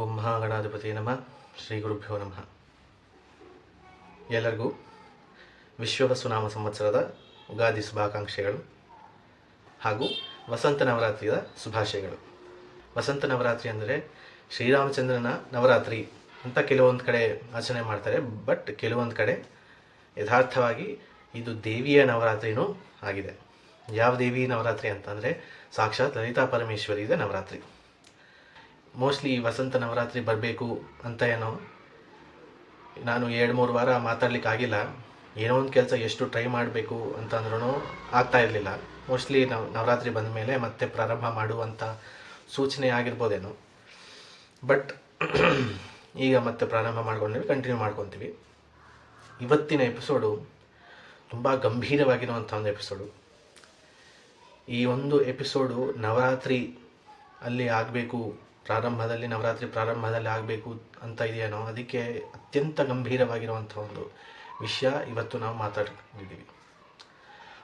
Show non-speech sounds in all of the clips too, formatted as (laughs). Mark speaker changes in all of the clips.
Speaker 1: ಓಂ ಮಹಾಗಣಾಧಿಪತಿ ನಮಃ. ಶ್ರೀ ಗುರುಭ್ಯೋ ನಮಃ. ಎಲ್ಲರಿಗೂ ವಿಶ್ವವಸುನಾಮ ಸಂವತ್ಸರದ ಉಗಾದಿ ಶುಭಾಕಾಂಕ್ಷೆಗಳು ಹಾಗೂ ವಸಂತ ನವರಾತ್ರಿಯ ಶುಭಾಶಯಗಳು. ವಸಂತ ನವರಾತ್ರಿ ಅಂದರೆ ಶ್ರೀರಾಮಚಂದ್ರನ ನವರಾತ್ರಿ ಅಂತ ಕೆಲವೊಂದು ಕಡೆ ಆಚರಣೆ ಮಾಡ್ತಾರೆ, ಬಟ್ ಕೆಲವೊಂದು ಕಡೆ ಯಥಾರ್ಥವಾಗಿ ಇದು ದೇವಿಯ ನವರಾತ್ರಿನೂ ಆಗಿದೆ. ಯಾವ ದೇವಿ ನವರಾತ್ರಿ ಅಂತಂದರೆ ಸಾಕ್ಷಾತ್ ಲಲಿತಾ ಪರಮೇಶ್ವರಿಯ ನವರಾತ್ರಿ. ಮೋಸ್ಟ್ಲಿ ವಸಂತ ನವರಾತ್ರಿ ಬರಬೇಕು ಅಂತ ಏನೋ. ನಾನು ಎರಡು, ಮೂರು ವಾರ ಮಾತಾಡ್ಲಿಕ್ಕೆ ಆಗಿಲ್ಲ. ಏನೋ ಒಂದು ಕೆಲಸ ಎಷ್ಟು ಟ್ರೈ ಮಾಡಬೇಕು ಅಂತಂದ್ರೂ ಆಗ್ತಾ ಇರಲಿಲ್ಲ. ಮೋಸ್ಟ್ಲಿ ನಾವು, ನವರಾತ್ರಿ ಬಂದ ಮೇಲೆ ಮತ್ತೆ ಪ್ರಾರಂಭ ಮಾಡುವಂಥ ಸೂಚನೆ ಆಗಿರ್ಬೋದೇನೋ. ಬಟ್ (clears throat) ಈಗ ಮತ್ತೆ ಪ್ರಾರಂಭ ಮಾಡ್ಕೊಂಡ್ವಿ ಕಂಟಿನ್ಯೂ ಮಾಡ್ಕೊತೀವಿ. ಇವತ್ತಿನ ಎಪಿಸೋಡು ತುಂಬ ಗಂಭೀರವಾಗಿರುವಂಥ ಒಂದು ಎಪಿಸೋಡು ಈ ಒಂದು ಎಪಿಸೋಡು ನವರಾತ್ರಿ ಅಲ್ಲಿ ಆಗಬೇಕು ಪ್ರಾರಂಭದಲ್ಲಿ, ನವರಾತ್ರಿ ಪ್ರಾರಂಭದಲ್ಲಿ ಆಗಬೇಕು ಅಂತ ಇದೆಯೇನೋ, ಅದಕ್ಕೆ ಅತ್ಯಂತ ಗಂಭೀರವಾಗಿರುವಂಥ ಒಂದು ವಿಷಯ ಇವತ್ತು ನಾವು ಮಾತಾಡ್ತಿದ್ದೀವಿ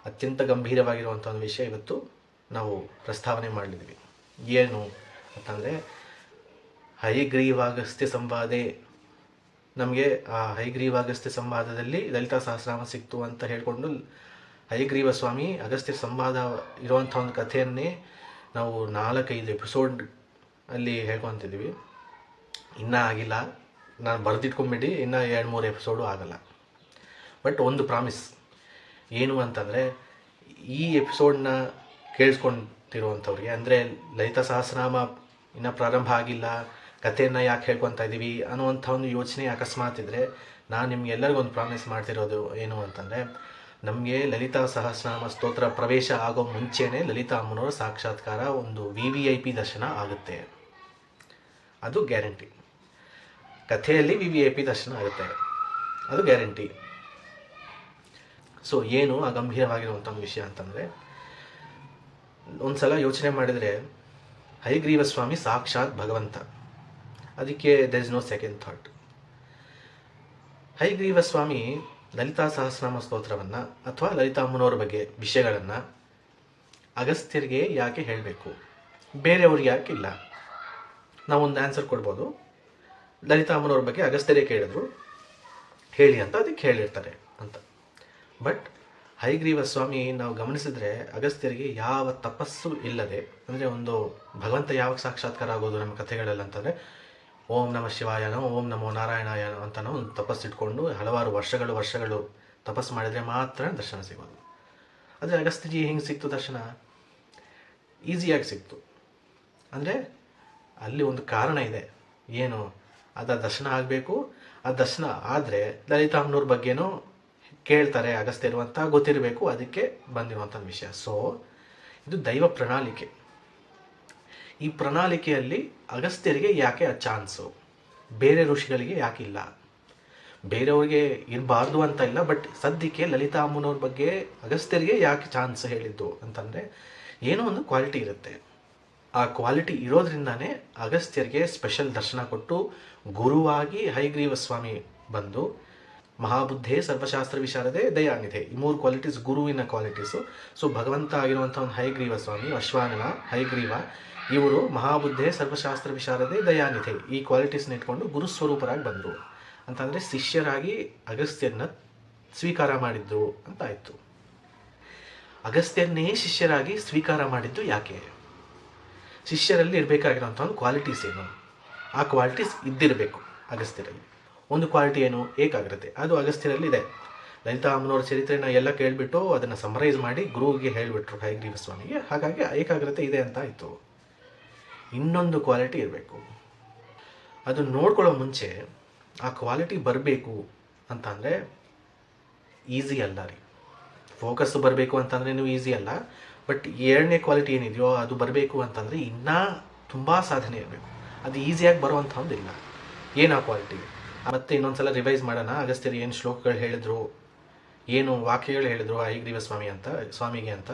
Speaker 1: ಅತ್ಯಂತ ಗಂಭೀರವಾಗಿರುವಂಥ ಒಂದು ವಿಷಯ ಇವತ್ತು ನಾವು ಪ್ರಸ್ತಾವನೆ ಮಾಡಿದ್ದೀವಿ ಏನು ಅಂತಂದರೆ ಹೈಗ್ರೀವಾಗಸ್ತ್ಯ ಸಂವಾದೆ. ನಮಗೆ ಆ ಹೈಗ್ರೀವಾಗಸ್ತ್ಯ ಸಂವಾದದಲ್ಲಿ ಲಲಿತಾ ಸಹಸ್ರಾಮ ಸಿಕ್ತು ಅಂತ ಹೇಳಿಕೊಂಡು ಹೈಗ್ರೀವ ಸ್ವಾಮಿ ಅಗಸ್ತ್ಯ ಸಂವಾದ ಇರುವಂಥ ಒಂದು ಕಥೆಯನ್ನೇ ನಾವು ನಾಲ್ಕೈದು ಎಪಿಸೋಡ್ ಅಲ್ಲಿ ಹೇಳ್ಕೊತಿದ್ವಿ. ಇನ್ನೂ ಆಗಿಲ್ಲ. ನಾನು ಬರೆದಿಟ್ಕೊಂಬಿಡಿ, ಇನ್ನೂ ಎರಡು, ಮೂರು ಎಪಿಸೋಡು ಆಗಲ್ಲ. ಬಟ್ ಒಂದು ಪ್ರಾಮಿಸ್. ಏನು ಅಂತಂದರೆ, ಈ ಎಪಿಸೋಡನ್ನ ಕೇಳಿಸ್ಕೊಂತಿರುವಂಥವ್ರಿಗೆ, ಅಂದರೆ ಲಲಿತಾ ಸಹಸ್ರನಾಮ ಇನ್ನೂ ಪ್ರಾರಂಭ ಆಗಿಲ್ಲ, ಕಥೆಯನ್ನು ಯಾಕೆ ಹೇಳ್ಕೊತಾ ಇದ್ದೀವಿ ಅನ್ನುವಂಥ ಒಂದು ಯೋಚನೆ ಅಕಸ್ಮಾತ್ ಇದ್ದರೆ ನಾನು ನಿಮ್ಗೆಲ್ಲರಿಗೂ ಒಂದು ಪ್ರಾಮಿಸ್ ಮಾಡ್ತಿರೋದು ಏನು ಅಂತಂದರೆ, ನಮಗೆ ಲಲಿತಾ ಸಹಸ್ರನಾಮ ಸ್ತೋತ್ರ ಪ್ರವೇಶ ಆಗೋ ಮುಂಚೆನೇ ಲಲಿತಾ ಅಮ್ಮನವರ ಸಾಕ್ಷಾತ್ಕಾರ ಒಂದು ವಿ ವಿ ಐ ಪಿ ದರ್ಶನ ಆಗುತ್ತೆ. ಅದು ಗ್ಯಾರಂಟಿ. ಕಥೆಯಲ್ಲಿ ವಿ ವಿ ಐ ಪಿ ದರ್ಶನ ಆಗುತ್ತೆ. ಅದು ಗ್ಯಾರಂಟಿ. ಸೊ ಏನು ಆ ಗಂಭೀರವಾಗಿರುವಂಥ ಒಂದು ವಿಷಯ ಅಂತಂದರೆ ಒಂದು ಸಲ ಯೋಚನೆ ಮಾಡಿದರೆ ಹೈಗ್ರೀವ ಸ್ವಾಮಿ ಸಾಕ್ಷಾತ್ ಭಗವಂತ. ಅದಕ್ಕೆ there is no second thought Hayagriva ಸ್ವಾಮಿ ಲಲಿತಾ ಸಹಸ್ರನಾಮ ಸ್ತೋತ್ರವನ್ನು ಅಥವಾ ಲಲಿತಾ ಅಮ್ಮನವ್ರ ಬಗ್ಗೆ ವಿಷಯಗಳನ್ನು ಅಗಸ್ತ್ಯರಿಗೆ ಯಾಕೆ ಹೇಳಬೇಕು? ಬೇರೆಯವ್ರಿಗೆ ಯಾಕೆ ಇಲ್ಲ? ನಾವೊಂದು ಆನ್ಸರ್ ಕೊಡ್ಬೋದು. ಲಲಿತಾ ಅಮ್ಮನವ್ರ ಬಗ್ಗೆ ಅಗಸ್ತ್ಯರೇ ಕೇಳಿದ್ರು. ಹೇಳಿ ಅಂತ ಅದಕ್ಕೆ ಹೇಳಿರ್ತಾರೆ ಅಂತ. ಬಟ್ ಹೈಗ್ರೀವ ಸ್ವಾಮಿ, ನಾವು ಗಮನಿಸಿದ್ರೆ ಅಗಸ್ತ್ಯರಿಗೆ ಯಾವ ತಪಸ್ಸು ಇಲ್ಲದೆ, ಅಂದರೆ ಒಂದು ಭಗವಂತ ಯಾವಾಗ ಸಾಕ್ಷಾತ್ಕಾರ ಆಗೋದು ನಮ್ಮ ಕಥೆಗಳಲ್ಲಿ ಅಂತಂದರೆ, ಓಂ ನಮ ಶಿವಾಯನೋ ಓಂ ನಮೋ ನಾರಾಯಣಾಯನೋ ಅಂತನೋ ಒಂದು ತಪಸ್ಸು ಇಟ್ಕೊಂಡು ಹಲವಾರು ವರ್ಷಗಳು ವರ್ಷಗಳು ತಪಸ್ಸು ಮಾಡಿದರೆ ಮಾತ್ರ ದರ್ಶನ ಸಿಗೋದು. ಆದರೆ ಅಗಸ್ತ್ಯಜಿ ಹೆಂಗೆ ಸಿಕ್ತು ದರ್ಶನ? ಈಸಿಯಾಗಿ ಸಿಕ್ತು. ಅಂದರೆ ಅಲ್ಲಿ ಒಂದು ಕಾರಣ ಇದೆ. ಏನು? ಅದ ದರ್ಶನ ಆಗಬೇಕು. ಆ ದರ್ಶನ ಆದರೆ ಲಲಿತಾಮ್ನವ್ರ ಬಗ್ಗೆನೂ ಕೇಳ್ತಾರೆ ಅಗಸ್ತ್ಯರು ಅಂತ ಗೊತ್ತಿರಬೇಕು ಅದಕ್ಕೆ ಬಂದಿರುವಂಥ ವಿಷಯ. ಸೊ ಇದು ದೈವ ಪ್ರಣಾಳಿಕೆ. ಈ ಪ್ರಣಾಳಿಕೆಯಲ್ಲಿ ಅಗಸ್ತ್ಯರಿಗೆ ಯಾಕೆ ಆ ಚಾನ್ಸು? ಬೇರೆ ಋಷಿಗಳಿಗೆ ಯಾಕಿಲ್ಲ ಬೇರೆಯವ್ರಿಗೆ ಇರಬಾರ್ದು ಅಂತ ಇಲ್ಲ, ಬಟ್ ಸದ್ಯಕ್ಕೆ ಲಲಿತಾ ಅಮ್ಮನವ್ರ ಬಗ್ಗೆ ಅಗಸ್ತ್ಯರಿಗೆ ಯಾಕೆ ಚಾನ್ಸ್ ಹೇಳಿದ್ದು ಅಂತಂದರೆ ಏನೋ ಒಂದು ಕ್ವಾಲಿಟಿ ಇರುತ್ತೆ. ಆ ಕ್ವಾಲಿಟಿ ಇರೋದ್ರಿಂದಾನೇ ಅಗಸ್ತ್ಯರಿಗೆ ಸ್ಪೆಷಲ್ ದರ್ಶನ ಕೊಟ್ಟು ಗುರುವಾಗಿ ಹೈಗ್ರೀವ ಸ್ವಾಮಿ ಬಂದು ಮಹಾಬುದ್ಧೇ ಸರ್ವಶಾಸ್ತ್ರ ವಿಶಾರದೆ ದಯಾನಿಧೆ. ಈ ಮೂರು ಕ್ವಾಲಿಟೀಸ್ ಗುರುವಿನ ಕ್ವಾಲಿಟೀಸು ಸೊ ಭಗವಂತ ಆಗಿರುವಂಥ ಒಂದು ಹೈಗ್ರೀವ ಸ್ವಾಮಿ ಅಶ್ವಾನನ, ಹೈಗ್ರೀವ, ಇವರು ಮಹಾಬುದ್ಧೇ ಸರ್ವಶಾಸ್ತ್ರ ವಿಶಾರದೆ ದಯಾನಿಧೆ. ಈ ಕ್ವಾಲಿಟೀಸ್ನ ಇಟ್ಕೊಂಡು ಗುರುಸ್ವರೂಪರಾಗಿ ಬಂದರು. ಅಂತಂದರೆ ಶಿಷ್ಯರಾಗಿ ಅಗಸ್ತ್ಯನ ಸ್ವೀಕಾರ ಮಾಡಿದ್ರು ಅಂತ ಆಯಿತು. ಅಗಸ್ತ್ಯನ್ನೇ ಶಿಷ್ಯರಾಗಿ ಸ್ವೀಕಾರ ಮಾಡಿದ್ದು ಯಾಕೆ? ಶಿಷ್ಯರಲ್ಲಿ ಇರಬೇಕಾಗಿರೋಂಥ ಒಂದು ಕ್ವಾಲಿಟೀಸ್ ಏನು? ಆ ಕ್ವಾಲಿಟೀಸ್ ಇದ್ದಿರಬೇಕು ಅಗಸ್ತ್ಯರಲ್ಲಿ. ಒಂದು ಕ್ವಾಲಿಟಿ ಏನು? ಏಕಾಗ್ರತೆ. ಅದು ಅಗಸ್ತ್ಯರಲ್ಲಿ ಇದೆ. ಲಲಿತಾ ಅಮ್ಮನವ್ರ ಚರಿತ್ರೆನ ಎಲ್ಲ ಕೇಳಿಬಿಟ್ಟು ಅದನ್ನು ಸಮರೈಸ್ ಮಾಡಿ ಗುರುವಿಗೆ ಹೇಳಿಬಿಟ್ರು ಹೈಗ್ರೀವ ಸ್ವಾಮಿಗೆ. ಹಾಗಾಗಿ ಏಕಾಗ್ರತೆ ಇದೆ ಅಂತ ಆಯಿತು. ಇನ್ನೊಂದು ಕ್ವಾಲಿಟಿ ಇರಬೇಕು. ಅದು ನೋಡ್ಕೊಳ್ಳೋ ಮುಂಚೆ ಆ ಕ್ವಾಲಿಟಿ ಬರಬೇಕು ಅಂತಂದರೆ ಈಸಿ ಅಲ್ಲ ರೀ. ಫೋಕಸ್ ಬರಬೇಕು ಅಂತಂದರೆ ನೀವು ಈಸಿ ಅಲ್ಲ. ಬಟ್ ಎರಡನೇ ಕ್ವಾಲಿಟಿ ಏನಿದೆಯೋ ಅದು ಬರಬೇಕು ಅಂತಂದರೆ ಇನ್ನೂ ತುಂಬ ಸಾಧನೆ ಇರಬೇಕು. ಅದು ಈಸಿಯಾಗಿ ಬರುವಂಥದ್ದು ಇಲ್ಲ. ಏನು ಆ ಕ್ವಾಲಿಟಿ ಮತ್ತೆ ಇನ್ನೊಂದ್ಸಲ ರಿವೈಸ್ ಮಾಡೋಣ. ಅಗಸ್ತ್ಯರು ಏನು ಶ್ಲೋಕಗಳು ಹೇಳಿದ್ರು? ಏನು ವಾಕ್ಯಗಳು ಹೇಳಿದ್ರು? ಐಗ್ರೀವ ಸ್ವಾಮಿ ಅಂತ, ಸ್ವಾಮಿಗೆ ಅಂತ.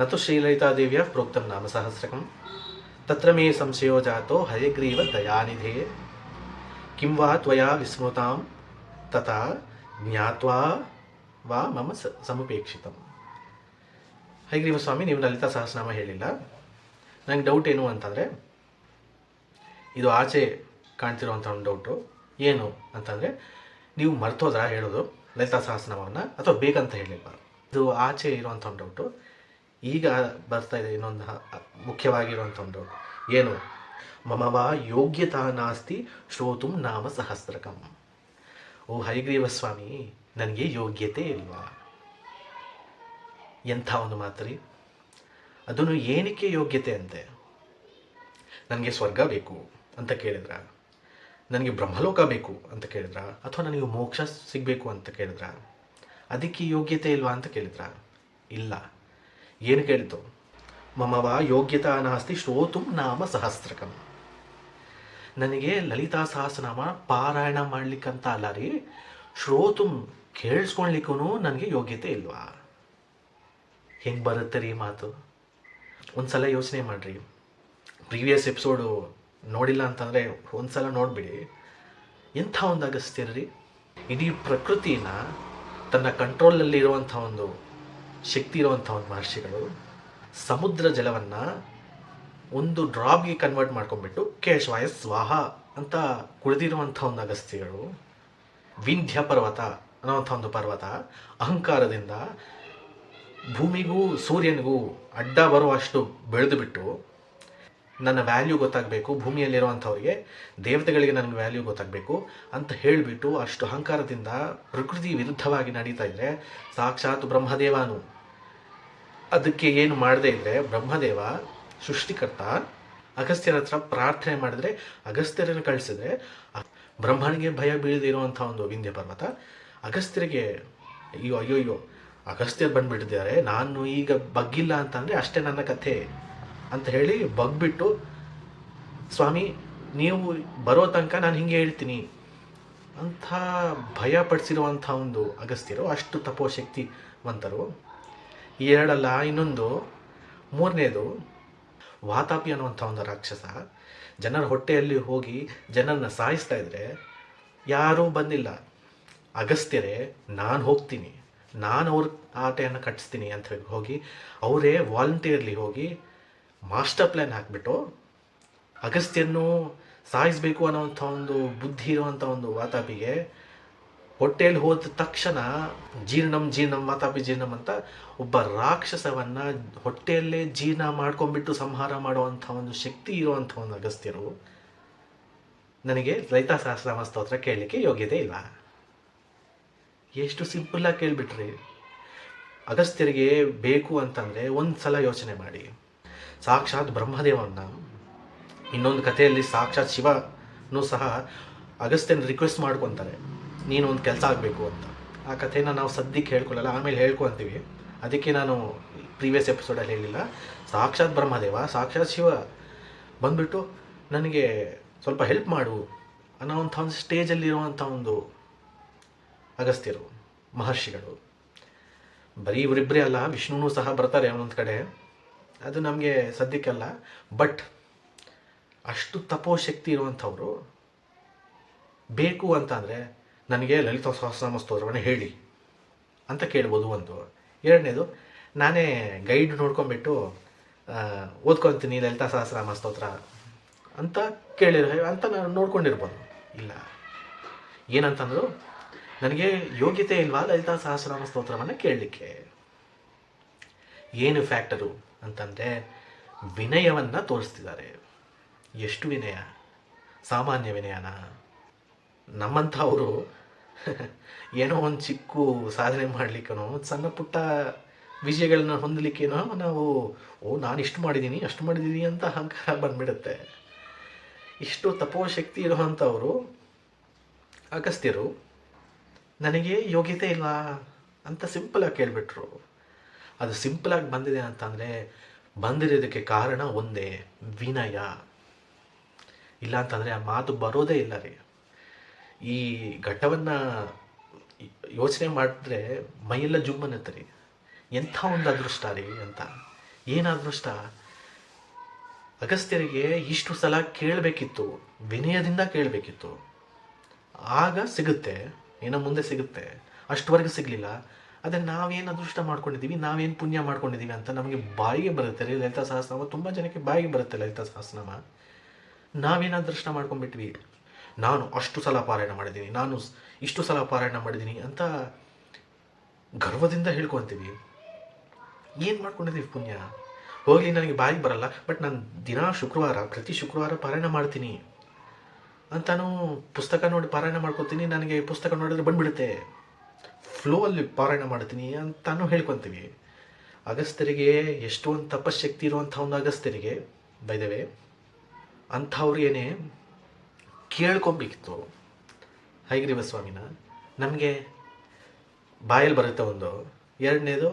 Speaker 1: ನತು ಶ್ರೀಲಲಿತಾದೇವಿಯ ಪ್ರೋಕ್ತಂ ನಾಮ ಸಹಸ್ರಕಂ. ತತ್ರ ಮೇ ಸಂಶಯೋ ಜಾತೋ ಹಯಗ್ರೀವ ದಯಾನಿಧೇ. ಕಿಂವಾ ತ್ವಯಾ ವಿಸ್ಮೃತಾಂ. ತಥಾ ಜ್ಞಾತ್ವಾ ವಾ ಮಮ ಸಮುಪೇಕ್ಷಿತಂ. ಹೈಗ್ರೀವ ಸ್ವಾಮಿ ನೀವು ಲಲಿತಾ ಸಹಸ್ರನಾಮ ಹೇಳಿಲ್ಲ. ನನಗೆ ಡೌಟ್ ಏನು ಅಂತಂದರೆ, ಇದು ಆಚೆ ಕಾಣ್ತಿರೋವಂಥ ಒಂದು ಡೌಟು ಏನು ಅಂತಂದರೆ, ನೀವು ಮರ್ತೋದ್ರ ಹೇಳೋದು ಲಲಿತಾ ಸಹಸ್ರನಾಮವನ್ನು ಅಥವಾ ಬೇಕಂತ ಹೇಳಿಬಾರ್ದು ಇದು ಆಚೆ ಇರುವಂಥ ಒಂದು ಡೌಟು ಈಗ ಬರ್ತಾ ಇದೆ ಇನ್ನೊಂದು ಮುಖ್ಯವಾಗಿರುವಂಥ ಒಂದು ಡೌಟ್ ಏನು? ಮಮವ ಯೋಗ್ಯತಾ ನಾಸ್ತಿ ಶ್ರೋತುಂ ನಾಮ ಸಹಸ್ರಕಂ. ಓ ಹೈಗ್ರೀವ ಸ್ವಾಮಿ ನನಗೆ ಯೋಗ್ಯತೆ ಇಲ್ವಾ? ಎಂಥ ಒಂದು ಮಾತ್ರಿ ಅದನ್ನು ಏನಕ್ಕೆ ಯೋಗ್ಯತೆ ಅಂತೆ? ನನಗೆ ಸ್ವರ್ಗ ಬೇಕು ಅಂತ ಕೇಳಿದ್ರ? ನನಗೆ ಬ್ರಹ್ಮಲೋಕ ಬೇಕು ಅಂತ ಕೇಳಿದ್ರ? ಅಥವಾ ನನಗೆ ಮೋಕ್ಷ ಸಿಗಬೇಕು ಅಂತ ಕೇಳಿದ್ರ? ಅದಕ್ಕೆ ಯೋಗ್ಯತೆ ಇಲ್ವಾ ಅಂತ ಕೇಳಿದ್ರ? ಇಲ್ಲ. ಏನು ಕೇಳಿತು? ಮಮವ ಯೋಗ್ಯತಾ ನಾಸ್ತಿ ಶ್ರೋತುಂ ನಾಮ ಸಹಸ್ರಕಂ. ನನಗೆ ಲಲಿತಾ ಸಹಸ್ರನಾಮ ಪಾರಾಯಣ ಮಾಡ್ಲಿಕ್ಕಂತ ಅಲ್ಲ ರೀ. ಶ್ರೋತುಂ ಕೇಳಿಸ್ಕೊಳ್ಲಿಕ್ಕೂ ನನಗೆ ಯೋಗ್ಯತೆ ಇಲ್ವಾ? ಹೆಂಗೆ ಬರುತ್ತೆ ರೀ ಮಾತು ಮಾತು? ಒಂದ್ಸಲ ಯೋಚನೆ ಮಾಡಿರಿ. ಪ್ರೀವಿಯಸ್ ಎಪಿಸೋಡು ನೋಡಿಲ್ಲ ಅಂತಂದರೆ ಒಂದ್ಸಲ ನೋಡಿಬಿಡಿ. ಎಂಥ ಒಂದು ಅಗಸ್ತೀರಿ ರೀ? ಇಡೀ ಪ್ರಕೃತಿನ ತನ್ನ ಕಂಟ್ರೋಲಲ್ಲಿ ಇರುವಂಥ ಒಂದು ಶಕ್ತಿ ಇರುವಂಥ ಒಂದು ಮಹರ್ಷಿಗಳು ಸಮುದ್ರ ಜಲವನ್ನು ಒಂದು ಡ್ರಾಪ್ಗೆ ಕನ್ವರ್ಟ್ ಮಾಡ್ಕೊಂಡ್ಬಿಟ್ಟು ಕೇಶವಾಯ ಸ್ವಾಹ ಅಂತ ಕುಳಿದಿರುವಂಥ ಒಂದು ಅಗಸ್ತಿಗಳು ವಿಂಧ್ಯ ಪರ್ವತ ಅನ್ನೋವಂಥ ಒಂದು ಪರ್ವತ ಅಹಂಕಾರದಿಂದ ಭೂಮಿಗೂ ಸೂರ್ಯನಿಗೂ ಅಡ್ಡ ಬರುವಷ್ಟು ಬೆಳೆದು ಬಿಟ್ಟು ನನ್ನ ವ್ಯಾಲ್ಯೂ ಗೊತ್ತಾಗಬೇಕು, ಭೂಮಿಯಲ್ಲಿರುವಂಥವ್ರಿಗೆ, ದೇವತೆಗಳಿಗೆ ನನಗೆ ವ್ಯಾಲ್ಯೂ ಗೊತ್ತಾಗಬೇಕು ಅಂತ ಹೇಳಿಬಿಟ್ಟು ಅಷ್ಟು ಅಹಂಕಾರದಿಂದ ಪ್ರಕೃತಿ ವಿರುದ್ಧವಾಗಿ ನಡೀತಾ ಇದ್ರೆ ಸಾಕ್ಷಾತ್ ಬ್ರಹ್ಮದೇವನು. ಅದಕ್ಕೆ ಏನು ಮಾಡದೇ ಇದ್ದರೆ ಬ್ರಹ್ಮದೇವ, ಸೃಷ್ಟಿಕರ್ತ, ಅಗಸ್ತ್ಯರ ಹತ್ರ ಪ್ರಾರ್ಥನೆ ಮಾಡಿದ್ರೆ, ಅಗಸ್ತ್ಯರನ್ನು ಕಳಿಸಿದ್ರೆ, ಬ್ರಹ್ಮನಿಗೆ ಭಯ ಬೀಳದಿರುವಂಥ ಒಂದು ವಿಂಧ್ಯ ಪರ್ವತ, ಅಗಸ್ತ್ಯರಿಗೆ ಅಯ್ಯೋ ಅಯ್ಯೋ ಅಯ್ಯೋ ಅಗಸ್ತ್ಯರು ಬಂದ್ಬಿಟ್ಟಿದ್ದಾರೆ. ನಾನು ಈಗ ಬಗ್ಗಿಲ್ಲ ಅಂತಂದರೆ ಅಷ್ಟೇ ನನ್ನ ಕಥೆ ಅಂತ ಹೇಳಿ ಬಗ್ಬಿಟ್ಟು, ಸ್ವಾಮಿ, ನೀವು ಬರೋ ತನಕ ನಾನು ಹಿಂಗೆ ಹೇಳ್ತೀನಿ. ಅಂಥ ಭಯ ಪಡಿಸಿರುವಂಥ ಒಂದು ಅಗಸ್ತ್ಯರು, ಅಷ್ಟು ತಪೋಶಕ್ತಿವಂತರು. ಎರಡಲ್ಲ, ಇನ್ನೊಂದು, ಮೂರನೇದು. ವಾತಾಪಿ ಅನ್ನುವಂಥ ಒಂದು ರಾಕ್ಷಸ. ಜನರ ಹೊಟ್ಟೆಯಲ್ಲಿ ಹೋಗಿ ಜನರನ್ನ ಸಾಯಿಸ್ತಾ ಇದ್ರೆ ಯಾರೂ ಬಂದಿಲ್ಲ. ಅಗಸ್ತ್ಯರೇ, ನಾನು ಹೋಗ್ತೀನಿ. ನಾನು ಅವ್ರ ಆಟೆಯನ್ನು ಕಟ್ಟಿಸ್ತೀನಿ ಅಂತ ಹೇಳಿ ಹೋಗಿ ಅವರೇ ವಾಲಂಟಿಯರ್ಲಿ ಹೋಗಿ ಮಾಸ್ಟರ್ ಪ್ಲ್ಯಾನ್ ಹಾಕ್ಬಿಟ್ಟು ಅಗಸ್ತ್ಯನ್ನು ಸಾಯಿಸ್ಬೇಕು ಅನ್ನೋವಂಥ ಒಂದು ಬುದ್ಧಿ ಇರುವಂಥ ಒಂದು ವಾತಾಪಿಗೆ ಹೊಟ್ಟೆಯಲ್ಲಿ ಹೋದ ತಕ್ಷಣ ಜೀರ್ಣಂ ಜೀರ್ಣಂ ಮಾತಾಪಿ ಜೀರ್ಣಂ ಅಂತ ಒಬ್ಬ ರಾಕ್ಷಸವನ್ನ ಹೊಟ್ಟೆಯಲ್ಲೇ ಜೀರ್ಣ ಮಾಡ್ಕೊಂಡ್ಬಿಟ್ಟು ಸಂಹಾರ ಮಾಡುವಂಥ ಒಂದು ಶಕ್ತಿ ಇರುವಂಥ ಒಂದು ಅಗಸ್ತ್ಯರು ನನಗೆ ರೈತ ಸಹಸ್ರಾಮ ಸ್ತೋತ್ರ ಕೇಳಲಿಕ್ಕೆ ಯೋಗ್ಯತೆ ಇಲ್ಲ. ಎಷ್ಟು ಸಿಂಪಲ್ಲಾಗಿ ಕೇಳಿಬಿಟ್ರಿ? ಅಗಸ್ತ್ಯರಿಗೆ ಬೇಕು ಅಂತಂದರೆ ಒಂದು ಸಲ ಯೋಚನೆ ಮಾಡಿ. ಸಾಕ್ಷಾತ್ ಬ್ರಹ್ಮದೇವನ್ನ. ಇನ್ನೊಂದು ಕಥೆಯಲ್ಲಿ ಸಾಕ್ಷಾತ್ ಶಿವನೂ ಸಹ ಅಗಸ್ತ್ಯನ ರಿಕ್ವೆಸ್ಟ್ ಮಾಡ್ಕೊತಾರೆ. ನೀನು ಒಂದು ಕೆಲಸ ಆಗಬೇಕು ಅಂತ. ಆ ಕಥೆನ ನಾವು ಸದ್ಯಕ್ಕೆ ಹೇಳ್ಕೊಳ್ಳಲ್ಲ ಆಮೇಲೆ ಹೇಳ್ಕೊಂತೀವಿ ಅದಕ್ಕೆ ನಾನು ಪ್ರೀವಿಯಸ್ ಎಪಿಸೋಡಲ್ಲಿ ಹೇಳಿಲ್ಲ. ಸಾಕ್ಷಾತ್ ಬ್ರಹ್ಮದೇವ, ಸಾಕ್ಷಾತ್ ಶಿವ ಬಂದುಬಿಟ್ಟು ನನಗೆ ಸ್ವಲ್ಪ ಹೆಲ್ಪ್ ಮಾಡು ಅನ್ನೋವಂಥ ಒಂದು ಸ್ಟೇಜಲ್ಲಿರುವಂಥ ಒಂದು ಅಗಸ್ತ್ಯರು, ಮಹರ್ಷಿಗಳು. ಬರೀ ಇವರಿಬ್ಬರೇ ಅಲ್ಲ, ವಿಷ್ಣುನೂ ಸಹ ಬರ್ತಾರೆ ಒಂದೊಂದು ಕಡೆ. ಅದು ನಮಗೆ ಸದ್ಯಕ್ಕಲ್ಲ. ಬಟ್ ಅಷ್ಟು ತಪೋಶಕ್ತಿ ಇರುವಂಥವ್ರು ಬೇಕು ಅಂತಂದರೆ ನನಗೆ ಲಲಿತ ಸಹಸ್ರನಾಮ ಸ್ತೋತ್ರವನ್ನು ಹೇಳಿ ಅಂತ ಕೇಳ್ಬೋದು ಒಂದು. ಎರಡನೇದು, ನಾನೇ ಗೈಡ್ ನೋಡ್ಕೊಂಬಿಟ್ಟು ಓದ್ಕೊತೀನಿ ಲಲಿತಾ ಸಹಸ್ರನಾಮ ಸ್ತೋತ್ರ ಅಂತ ಕೇಳಿರೋ ಅಂತ ನಾನು ನೋಡ್ಕೊಂಡಿರ್ಬೋದು. ಇಲ್ಲ. ಏನಂತಂದ್ರು ನನಗೆ ಯೋಗ್ಯತೆ ಇಲ್ವಾ? ಲಲಿತಾ ಸಹಸ್ರನಾಮ ಸ್ತೋತ್ರವನ್ನು ಕೇಳಲಿಕ್ಕೆ. ಏನು ಫ್ಯಾಕ್ಟರು ಅಂತಂದರೆ, ವಿನಯವನ್ನು ತೋರಿಸ್ತಿದ್ದಾರೆ. ಎಷ್ಟು ವಿನಯ? ಸಾಮಾನ್ಯ ವಿನಯನ? ನಮ್ಮಂಥವರು (laughs) ಏನೋ ಒಂದು ಚಿಕ್ಕ ಸಾಧನೆ ಮಾಡಲಿಕ್ಕನೋ ಸಣ್ಣ ಪುಟ್ಟ ವಿಜಯಗಳನ್ನ ಹೊಂದಲಿಕ್ಕೇನೋ, ನಾವು, ಓ, ನಾನು ಇಷ್ಟು ಮಾಡಿದ್ದೀನಿ ಅಷ್ಟು ಮಾಡಿದ್ದೀನಿ ಅಂತ ಅಹಂಕಾರ ಬಂದ್ಬಿಡುತ್ತೆ. ಇಷ್ಟು ತಪೋಶಕ್ತಿ ಇರುವಂಥವರು, ಅಗಸ್ತ್ಯರು ನನಗೆ ಯೋಗ್ಯತೆ ಇಲ್ಲ ಅಂತ ಸಿಂಪಲಾಗಿ ಕೇಳಿಬಿಟ್ರು. ಅದು ಸಿಂಪಲಾಗಿ ಬಂದಿದೆ ಅಂತಂದರೆ ಬಂದಿರೋದಕ್ಕೆ ಕಾರಣ ಒಂದೇ, ವಿನಯ. ಇಲ್ಲ ಅಂತಂದರೆ ಆ ಮಾತು ಬರೋದೇ ಇಲ್ಲ ರೀ. ಈ ಘಟ್ಟವನ್ನು ಯೋಚನೆ ಮಾಡಿದ್ರೆ ಮೈಯೆಲ್ಲ ಜುಮ್ಮನತ್ತೆ ರೀ. ಎಂಥ ಒಂದು ಅದೃಷ್ಟ ರೀ ಅಂತ. ಏನು ಅದೃಷ್ಟ? ಅಗಸ್ತ್ಯರಿಗೆ ಇಷ್ಟು ಸಲ ಕೇಳಬೇಕಿತ್ತು, ವಿನಯದಿಂದ ಕೇಳಬೇಕಿತ್ತು. ಆಗ ಸಿಗುತ್ತೆ. ಏನೋ ಮುಂದೆ ಸಿಗುತ್ತೆ. ಅಷ್ಟುವರೆಗೂ ಸಿಗಲಿಲ್ಲ. ಅದೇ ನಾವೇನು ಅದೃಷ್ಟ ಮಾಡ್ಕೊಂಡಿದ್ದೀವಿ, ನಾವೇನು ಪುಣ್ಯ ಮಾಡ್ಕೊಂಡಿದ್ದೀವಿ ಅಂತ ನಮಗೆ ಬಾಯಿಗೆ ಬರುತ್ತೆ ರೀ ಲಲಿತಾ ಸಹಸ್ರನಾಮ. ತುಂಬ ಜನಕ್ಕೆ ಬಾಯಿಗೆ ಬರುತ್ತೆ ಲಲಿತಾ ಸಹಸ್ರನಾಮ. ನಾವೇನು ಅದೃಷ್ಟ ಮಾಡ್ಕೊಂಡ್ಬಿಟ್ವಿ? ನಾನು ಅಷ್ಟು ಸಲ ಪಾರಾಯಣ ಮಾಡಿದ್ದೀನಿ, ನಾನು ಇಷ್ಟು ಸಲ ಪಾರಾಯಣ ಮಾಡಿದ್ದೀನಿ ಅಂತ ಗರ್ವದಿಂದ ಹೇಳ್ಕೊತೀವಿ. ಏನು ಮಾಡ್ಕೊಂಡಿದ್ದೀವಿ ಪುಣ್ಯ? ಹೋಗಲಿ, ನನಗೆ ಬಾಯಿಗೆ ಬರಲ್ಲ, ಬಟ್ ನಾನು ದಿನ ಶುಕ್ರವಾರ, ಪ್ರತಿ ಶುಕ್ರವಾರ ಪಾರಾಯಣ ಮಾಡ್ತೀನಿ. ಅಂತಾನು ಪುಸ್ತಕ ನೋಡಿ ಪಾರಾಯಣ ಮಾಡ್ಕೊತೀನಿ, ನನಗೆ ಪುಸ್ತಕ ನೋಡಿದ್ರೆ ಬಂದ್ಬಿಡುತ್ತೆ. ಫ್ಲೋ ಅಲ್ಲಿ ಪಾರಾಯಣ ಮಾಡ್ತೀನಿ ಅಂತಾನು ಹೇಳ್ಕೊತೀವಿ ಅಗಸ್ತ್ಯರಿಗೆ ಎಷ್ಟೊಂದು ತಪಶಕ್ತಿ ಇರುವಂಥ ಒಂದು ಅಗಸ್ತ್ಯರಿಗೆ ಬೈದವೆ ಅಂಥವ್ರಿಗೇನೆ ಕೇಳ್ಕೊಬೇಕಿತ್ತು. ಹೈಗ್ರೀವ ಸ್ವಾಮಿನ ನಮಗೆ ಬಾಯಲ್ಲಿ ಬರುತ್ತೆ ಒಂದು. ಎರಡನೇದು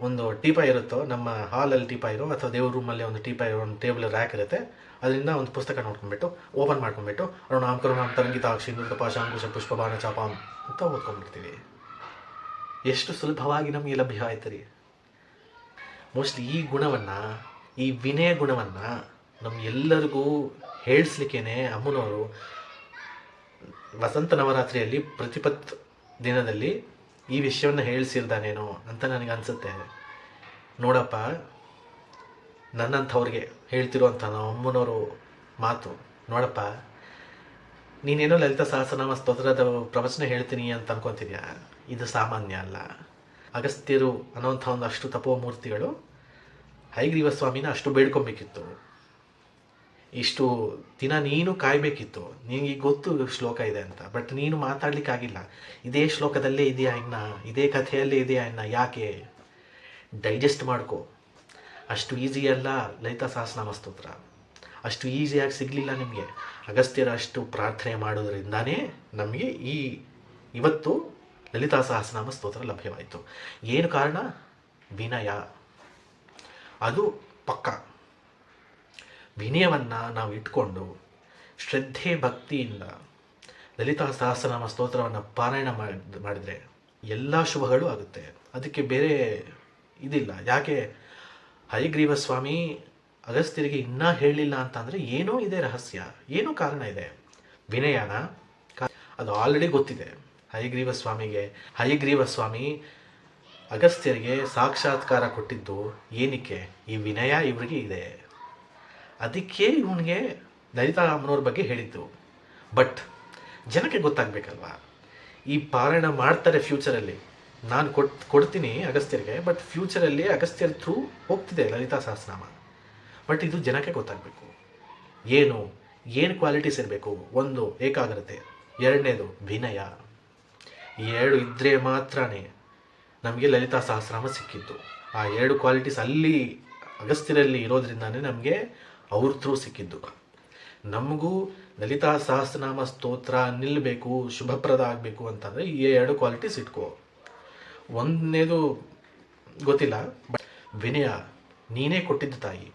Speaker 1: ಒಂದು ಟೀಪಾಯ್ ಇರುತ್ತೋ, ನಮ್ಮ ಹಾಲಲ್ಲಿ ಟೀಪಾಯ್ ಇರೋ ಅಥವಾ ದೇವ್ರ ರೂಮಲ್ಲಿ ಒಂದು ಟೀಪಾಯ್ ಇರೋ ಒಂದು ಟೇಬಲ್ ರ್ಯಾಕ್ ಇರುತ್ತೆ ಅದರಿಂದ ಒಂದು ಪುಸ್ತಕ ನೋಡ್ಕೊಂಡ್ಬಿಟ್ಟು ಓಪನ್ ಮಾಡ್ಕೊಂಡ್ಬಿಟ್ಟು ಅರುಣಾಂ ತಂಗೀತ ತರಂಗಿತಾಕ್ಷಿ ನೃತಪಾಶಾಂಕುಶ ಪುಷ್ಪಬಾಣ ಚಾಪಾಂ ಅಂತ ಓದ್ಕೊಂಡ್ಬಿಡ್ತೀವಿ. ಎಷ್ಟು ಸುಲಭವಾಗಿ ನಮಗೆ ಲಭ್ಯ ಆಯ್ತು ರೀ. ಮೋಸ್ಟ್ಲಿ ಈ ಗುಣವನ್ನು, ಈ ವಿನಯ ಗುಣವನ್ನು ನಮ್ಗೆಲ್ಲರಿಗೂ ಹೇಳಿಸ್ಲಿಕ್ಕೇನೆ ಅಮ್ಮನವರು. ವಸಂತ ನವರಾತ್ರಿಯಲ್ಲಿ ಪ್ರತಿಪತ್ ದಿನದಲ್ಲಿ ಈ ವಿಷಯವನ್ನು ಹೇಳಿಸಿರ್ದಾನೇನೋ ಅಂತ ನನಗೆ ಅನಿಸುತ್ತೆ. ನೋಡಪ್ಪ, ನನ್ನಂಥವ್ರಿಗೆ ಹೇಳ್ತಿರುವಂಥ ನಮ್ಮ ಅಮ್ಮನವರು ಮಾತು, ನೋಡಪ್ಪ, ನೀನೇನೋ ಲಲಿತ ಸಹಸ್ರನಾಮ ಸ್ತೋತ್ರದ ಪ್ರವಚನ ಹೇಳ್ತೀನಿ ಅಂತ ಅನ್ಕೊತಿದ್ಯಾ? ಇದು ಸಾಮಾನ್ಯ ಅಲ್ಲ. ಅಗಸ್ತ್ಯರು ಅನ್ನೋಂಥ ಒಂದು ಅಷ್ಟು ತಪೋಮೂರ್ತಿಗಳು ಹೈಗ್ರೀವ ಸ್ವಾಮಿನ ಅಷ್ಟು ಬೇಡ್ಕೊಬೇಕಿತ್ತು. ಇಷ್ಟು ದಿನ ನೀನು ಕಾಯಬೇಕಿತ್ತು. ನಿನಗೆ ಗೊತ್ತು ಶ್ಲೋಕ ಇದೆ ಅಂತ. ಬಟ್ ನೀನು ಮಾತಾಡ್ಲಿಕ್ಕಾಗಿಲ್ಲ. ಇದೇ ಶ್ಲೋಕದಲ್ಲೇ ಇದೆಯಾ ಇನ್ನ? ಇದೇ ಕಥೆಯಲ್ಲೇ ಇದೆಯಾ ಇನ್ನ? ಯಾಕೆ? ಡೈಜೆಸ್ಟ್ ಮಾಡ್ಕೋ. ಅಷ್ಟು ಈಸಿ ಅಲ್ಲ ಲಲಿತಾ ಸಹಸ್ರನಾಮ ಸ್ತೋತ್ರ. ಅಷ್ಟು ಈಸಿಯಾಗಿ ಸಿಗಲಿಲ್ಲ ನಿಮಗೆ. ಅಗಸ್ತ್ಯರ ಅಷ್ಟು ಪ್ರಾರ್ಥನೆ ಮಾಡೋದ್ರಿಂದಾನೇ ನಮಗೆ ಈ ಇವತ್ತು ಲಲಿತಾ ಸಹಸ್ರನಾಮ ಸ್ತೋತ್ರ ಲಭ್ಯವಾಯಿತು. ಏನು ಕಾರಣ? ವಿನಯ. ಅದು ಪಕ್ಕ. ವಿನಯವನ್ನು ನಾವು ಇಟ್ಕೊಂಡು ಶ್ರದ್ಧೆ ಭಕ್ತಿಯಿಂದ ಲಲಿತಾ ಸಹಸ್ರನಾಮ ಸ್ತೋತ್ರವನ್ನು ಪಾರಾಯಣ ಮಾಡಿ, ಮಾಡಿದರೆ ಎಲ್ಲ ಶುಭಗಳು ಆಗುತ್ತೆ. ಅದಕ್ಕೆ ಬೇರೆ ಇದಿಲ್ಲ. ಯಾಕೆ ಹರಿಗ್ರೀವ ಸ್ವಾಮಿ ಅಗಸ್ತ್ಯರಿಗೆ ಇನ್ನೂ ಹೇಳಲಿಲ್ಲ ಅಂತಂದರೆ ಏನೋ ಇದೆ ರಹಸ್ಯ, ಏನೋ ಕಾರಣ ಇದೆ. ವಿನಯನ ಅದು ಆಲ್ರೆಡಿ ಗೊತ್ತಿದೆ. ಹರಿಗ್ರೀವ ಸ್ವಾಮಿಗೆ, ಹರಿಗ್ರೀವ ಸ್ವಾಮಿ ಅಗಸ್ತ್ಯರಿಗೆ ಸಾಕ್ಷಾತ್ಕಾರ ಕೊಟ್ಟಿದ್ದು ಏನಕ್ಕೆ? ಈ ವಿನಯ ಇವರಿಗೆ ಇದೆ. ಅದಕ್ಕೆ ಇವನಿಗೆ ಲಲಿತಾ ಅಮ್ಮನವ್ರ ಬಗ್ಗೆ ಹೇಳಿದ್ದು. ಬಟ್ ಜನಕ್ಕೆ ಗೊತ್ತಾಗಬೇಕಲ್ವಾ? ಈ ಪಾರಾಯಣ ಮಾಡ್ತಾರೆ ಫ್ಯೂಚರಲ್ಲಿ ನಾನು ಕೊಟ್, ಕೊಡ್ತೀನಿ ಅಗಸ್ತ್ಯರಿಗೆ ಬಟ್ ಫ್ಯೂಚರಲ್ಲಿ ಅಗಸ್ತ್ಯರ ಥ್ರೂ ಹೋಗ್ತಿದೆ ಲಲಿತಾ ಸಹಸ್ರನಾಮ. ಬಟ್ ಇದು ಜನಕ್ಕೆ ಗೊತ್ತಾಗಬೇಕು. ಏನು? ಏನು ಕ್ವಾಲಿಟೀಸ್ ಇರಬೇಕು? ಒಂದು, ಏಕಾಗ್ರತೆ. ಎರಡನೇದು, ವಿನಯ. ಎರಡು ಇದ್ದರೆ ಮಾತ್ರ ನಮಗೆ ಲಲಿತಾ ಸಹಸ್ರನಾಮ ಸಿಕ್ಕಿತ್ತು ಆ ಎರಡು ಕ್ವಾಲಿಟೀಸ್ ಅಲ್ಲಿ ಅಗಸ್ತ್ಯರಲ್ಲಿ ಇರೋದ್ರಿಂದಾನೇ ನಮಗೆ ಅವ್ರ ಥ್ರೂ ಸಿಕ್ಕಿದ್ದು. ನಮಗೂ ಲಲಿತಾ ಸಹಸ್ರನಾಮ ಸ್ತೋತ್ರ ನಿಲ್ಲಬೇಕು ಶುಭಪ್ರದ ಆಗಬೇಕು ಅಂತಂದರೆ ಈ ಎರಡು ಕ್ವಾಲಿಟೀಸ್ ಇಟ್ಕೋ. ಒಂದನೇದು ಗೊತ್ತಿಲ್ಲ ವಿನಯ, ನೀನೇ ಕೊಟ್ಟಿದ್ದು ತಾಯಿ.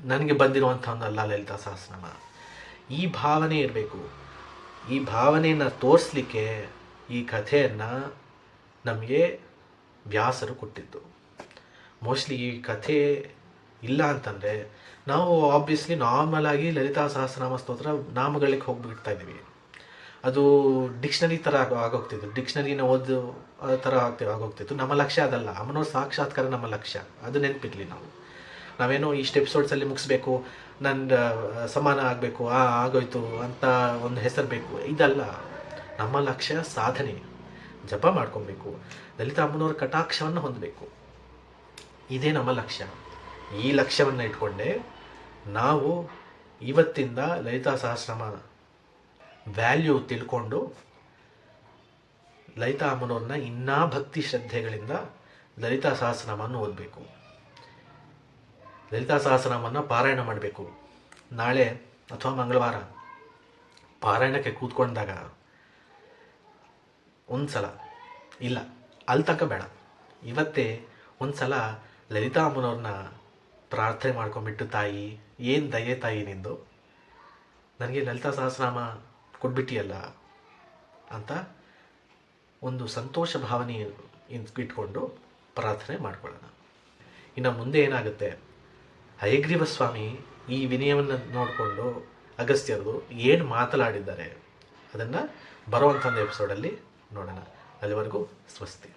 Speaker 1: ನನಗೆ ಬಂದಿರುವಂಥ ಒಂದು ಅಲ್ಲ ಲಲಿತಾ ಸಹಸ್ರನಾಮ. ಈ ಭಾವನೆ ಇರಬೇಕು. ಈ ಭಾವನೆಯನ್ನು ತೋರಿಸ್ಲಿಕ್ಕೆ ಈ ಕಥೆಯನ್ನು ನಮಗೆ ವ್ಯಾಸರು ಕೊಟ್ಟಿದ್ದು. ಮೋಸ್ಟ್ಲಿ ಈ ಕಥೆ ಇಲ್ಲ ಅಂತಂದರೆ ನಾವು ಆಬ್ವಿಯಸ್ಲಿ ನಾರ್ಮಲ್ ಆಗಿ ಲಲಿತಾ ಸಹಸ್ರನಾಮ ಸ್ತೋತ್ರ ನಾಮಗಳಿಗೆ ಹೋಗ್ಬಿಡ್ತಾ ಇದ್ದೀವಿ. ಅದು ಡಿಕ್ಷನರಿ ಥರ ಆಗೋ ಆಗೋಗ್ತಿತ್ತು. ಡಿಕ್ಷನರಿನ ಓದು ಥರ ಆಗ್ತೀವಿ ಆಗೋಗ್ತಿತ್ತು. ನಮ್ಮ ಲಕ್ಷ್ಯ ಅದಲ್ಲ. ಅಮ್ಮನವ್ರ ಸಾಕ್ಷಾತ್ಕಾರ ನಮ್ಮ ಲಕ್ಷ್ಯ. ಅದು ನೆನಪಿರಲಿ ನಾವು. ನಾವೇನೋ ಇಷ್ಟು ಎಪಿಸೋಡ್ಸಲ್ಲಿ ಮುಗಿಸ್ಬೇಕು ನನ್ನ ಸಮಾನ ಆಗಬೇಕು, ಆ, ಆಗೋಯ್ತು ಅಂತ ಒಂದು ಹೆಸರು ಬೇಕು. ಇದಲ್ಲ. ನಮ್ಮ ಲಕ್ಷ್ಯ ಸಾಧನೆ. ಜಪ ಮಾಡ್ಕೊಬೇಕು. ಲಲಿತಾ ಅಮ್ಮನವ್ರ ಕಟಾಕ್ಷವನ್ನು ಹೊಂದಬೇಕು. ಇದೇ ನಮ್ಮ ಲಕ್ಷ್ಯ. ಈ ಲಕ್ಷ್ಯವನ್ನು ಇಟ್ಕೊಂಡೆ ನಾವು ಇವತ್ತಿಂದ ಲಲಿತಾ ಸಹಸ್ರನಾಮ ವ್ಯಾಲ್ಯೂ ತಿಳ್ಕೊಂಡು ಲಲಿತಾ ಅಮ್ಮನವ್ರನ್ನ ಇನ್ನೂ ಭಕ್ತಿ ಶ್ರದ್ಧೆಗಳಿಂದ ಲಲಿತಾ ಸಹಸ್ರನಾಮವನ್ನು ಓದಬೇಕು. ಲಲಿತಾ ಸಹಸ್ರನಾಮವನ್ನು ಪಾರಾಯಣ ಮಾಡಬೇಕು. ನಾಳೆ ಅಥವಾ ಮಂಗಳವಾರ ಪಾರಾಯಣಕ್ಕೆ ಕೂತ್ಕೊಂಡಾಗ ಒಂದು ಸಲ ಇಲ್ಲ, ಅಲ್ಲಿ ಬೇಡ. ಇವತ್ತೇ ಒಂದು ಸಲ ಲಲಿತಾ ಅಮ್ಮನವ್ರನ್ನ ಪ್ರಾರ್ಥನೆ ಮಾಡ್ಕೊಂಬಿಟ್ಟು ತಾಯಿ, ಏನು ದಯೆ ತಾಯಿ ನಿಂದು? ನನಗೆ ಲಲಿತಾ ಸಹಸ್ರಾಮ ಕೊಟ್ಬಿಟ್ಟಿಯಲ್ಲ ಅಂತ ಒಂದು ಸಂತೋಷ ಭಾವನೆ ಇಟ್ಕೊಂಡು ಪ್ರಾರ್ಥನೆ ಮಾಡ್ಕೊಳ್ಳೋಣ. ಇನ್ನು ಮುಂದೆ ಏನಾಗುತ್ತೆ? ಹಯಗ್ರೀವ ಸ್ವಾಮಿ ಈ ವಿನಯವನ್ನು ನೋಡಿಕೊಂಡು ಅಗಸ್ತ್ಯರು ಏನು ಮಾತನಾಡಿದ್ದಾರೆ ಅದನ್ನು ಬರುವಂಥ ಒಂದು ಎಪಿಸೋಡಲ್ಲಿ ನೋಡೋಣ. ಅಲ್ಲಿವರೆಗೂ ಸ್ವಸ್ತಿ.